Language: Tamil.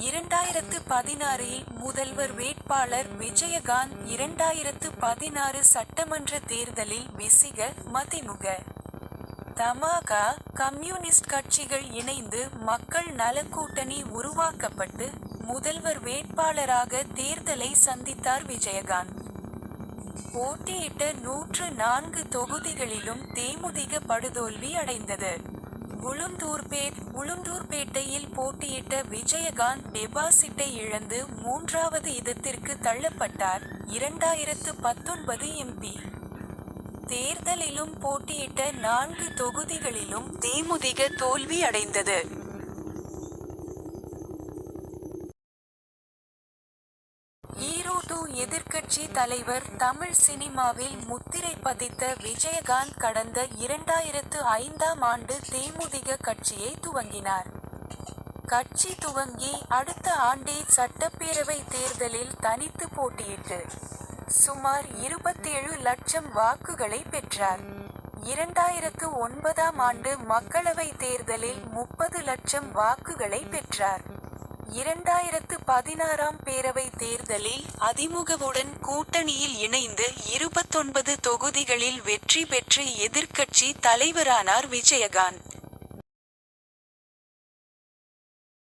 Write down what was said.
இரண்டாயிரத்து பதினாறில் முதல்வர் வேட்பாளர் விஜயகாந்த் இரண்டாயிரத்து பதினாறு சட்டமன்ற தேர்தலில் விசிக மதிமுக. தமாக கம்யூனிஸ்ட் கட்சிகள் இணைந்து மக்கள் நல கூட்டணி உருவாக்கப்பட்டு முதல்வர் வேட்பாளராக தேர்தலை சந்தித்தார் விஜயகாந்த். போட்டியிட்ட நூற்று நான்கு தொகுதிகளிலும் தேமுதிக படுதோல்வி அடைந்தது. உளுந்தூர்பேட் உளுந்தூர்பேட்டையில் போட்டியிட்ட விஜயகாந்த் டெபாசிட்டை இழந்து மூன்றாவது இடத்திற்கு தள்ளப்பட்டார். இரண்டாயிரத்து பத்தொன்பது எம்பி. தேர்தலிலும் போட்டியிட்ட நான்கு தொகுதிகளிலும் தேமுதிக தோல்வி அடைந்தது எதிர்க்கட்சி தலைவர் தமிழ் சினிமாவில் முத்திரை பதித்த விஜயகாந்த் கடந்த இரண்டாயிரத்து ஐந்தாம் ஆண்டு தேமுதிக கட்சியை துவங்கினார். கட்சி துவங்கி அடுத்த ஆண்டே சட்டப்பேரவை தேர்தலில் தனித்து போட்டியிட்டு சுமார் இருபத்தேழு லட்சம் வாக்குகளை பெற்றார். இரண்டாயிரத்து ஒன்பதாம் ஆண்டு மக்களவை தேர்தலில் முப்பது லட்சம் வாக்குகளை பெற்றார். இரண்டாயிரத்து பதினாறாம் பேரவை தேர்தலில் அதிமுகவுடன் கூட்டணியில் இணைந்து இருபத்தொன்பது தொகுதிகளில் வெற்றி பெற்று எதிர்க்கட்சி தலைவரானார் விஜயகாந்த்.